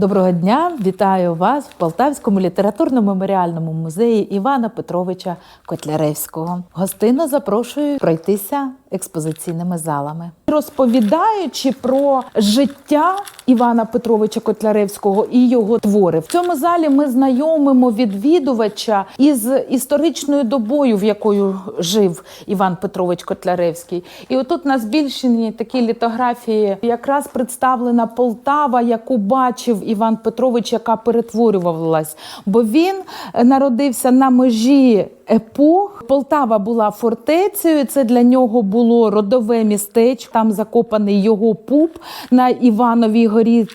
Доброго дня! Вітаю вас в Полтавському літературно-меморіальному музеї Івана Петровича Котляревського. Гостинно запрошую пройтися експозиційними залами. Розповідаючи про життя Івана Петровича Котляревського і його твори, в цьому залі ми знайомимо відвідувача із історичною добою, в якою жив Іван Петрович Котляревський. І отут на збільшенні такі літографії якраз представлена Полтава, яку бачив Іван Петрович, яка перетворювалась. Бо він е, народився на межі епох. Полтава була фортецею. Це для нього було родове містечко. Там закопаний його пуп на Івановій горі.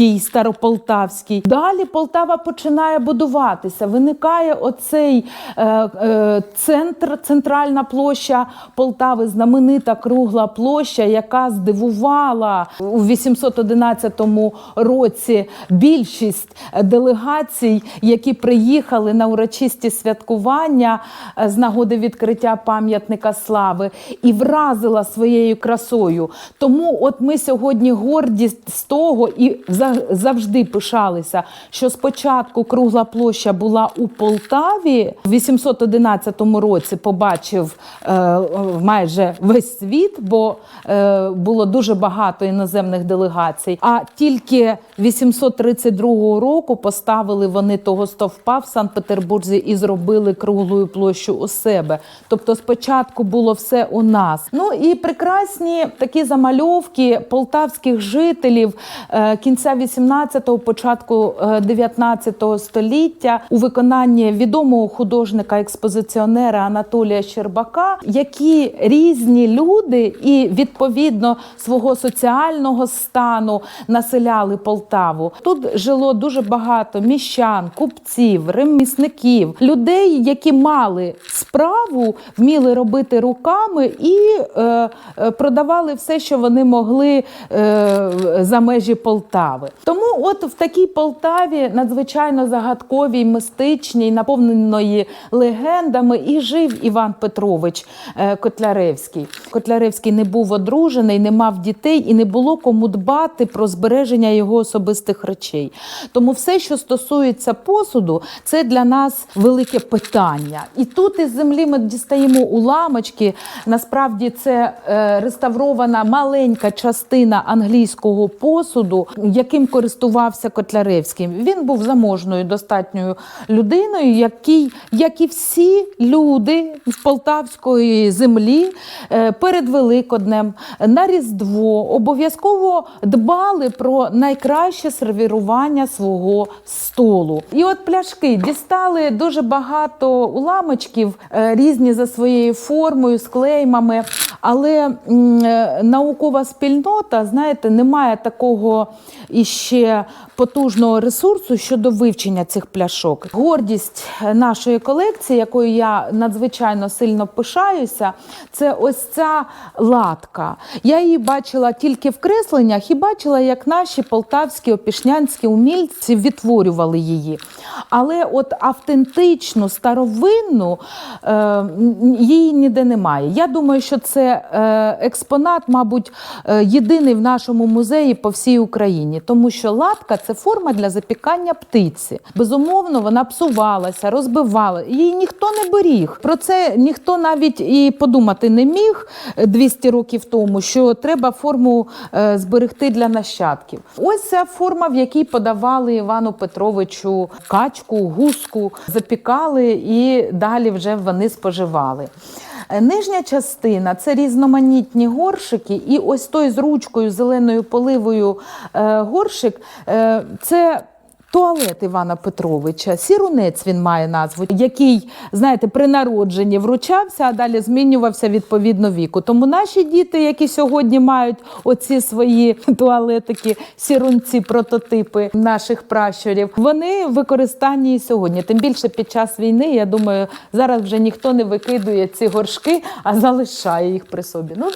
Кій Старополтавський. Далі Полтава починає будуватися. Виникає оцей е, е, центр, центральна площа Полтави, знаменита кругла площа, яка здивувала у 811 році більшість делегацій, які приїхали на урочисті святкування е, з нагоди відкриття пам'ятника слави, і вразила своєю красою. Тому, от ми сьогодні горді з того і за- завжди пишалися, що спочатку кругла площа була у Полтаві в 811 році. Побачив е, майже весь світ, бо е, було дуже багато іноземних делегацій. А тільки 832 року поставили вони того стовпа в Санкт-Петербурзі і зробили круглою площу у себе. Тобто, спочатку було все у нас. Ну і прекрасні такі замальовки полтавських жителів е, кінця 18-го, початку е, 19-го століття у виконанні відомого художника-експозиціонера Анатолія Щербака, які різні люди і відповідно свого соціального стану населяли Полтаву. Тут жило дуже багато міщан, купців, ремісників, людей, які мали справу, вміли робити руками і е, е, продавали все, що вони могли е, за межі Полтави. Тому, от в такій Полтаві надзвичайно загадковій, мистичній, наповненої легендами, і жив Іван Петрович е, Котляревський. Котляревський не був одружений, не мав дітей і не було кому дбати про збереження його особистих речей. Тому все, що стосується посуду, це для нас велике питання. І тут із землі ми дістаємо уламочки. Насправді це е, реставрована маленька частина англійського посуду, яким користувався Котляревський. Він був заможною достатньою людиною, який, як і всі люди з полтавської землі е, перед Великоднем на Різдво обов'язково дбали про найкраще сервірування свого столу. І от пляшки дістали дуже багато уламочків, е, різні за своєю формою, з клеймами. Але е, наукова спільнота, знаєте, не має такого іще потужного ресурсу щодо вивчення цих пляшок. Гордість нашої колекції, якою я надзвичайно сильно пишаюся, це ось ця латка. Я її бачила тільки в кресленнях і бачила, як наші полтавські опішнянські умільці відтворювали її. Але от автентичну, старовинну е, її ніде немає. Я думаю, що це е, експонат, мабуть, е, єдиний в нашому музеї по всій Україні, тому що латка це форма для запікання птиці. Безумовно, вона псувалася, розбивала. Її ніхто не беріг. Про це ніхто навіть і подумати не міг е, 200 років тому, що треба форму е, зберегти для нащадків. Ось ця форма, в якій подавали Івану Петровичу качку, гуску, запікали і далі вже вони споживали. Нижня частина це різноманітні горшики, і ось той з ручкою, зеленою поливою е, горшик е, це. Туалет Івана Петровича, сірунець він має назву, який, знаєте, при народженні вручався, а далі змінювався відповідно віку. Тому наші діти, які сьогодні мають оці свої туалетики, сірунці, прототипи наших пращурів, вони в використанні і сьогодні. Тим більше під час війни, я думаю, зараз вже ніхто не викидує ці горшки, а залишає їх при собі. Ну,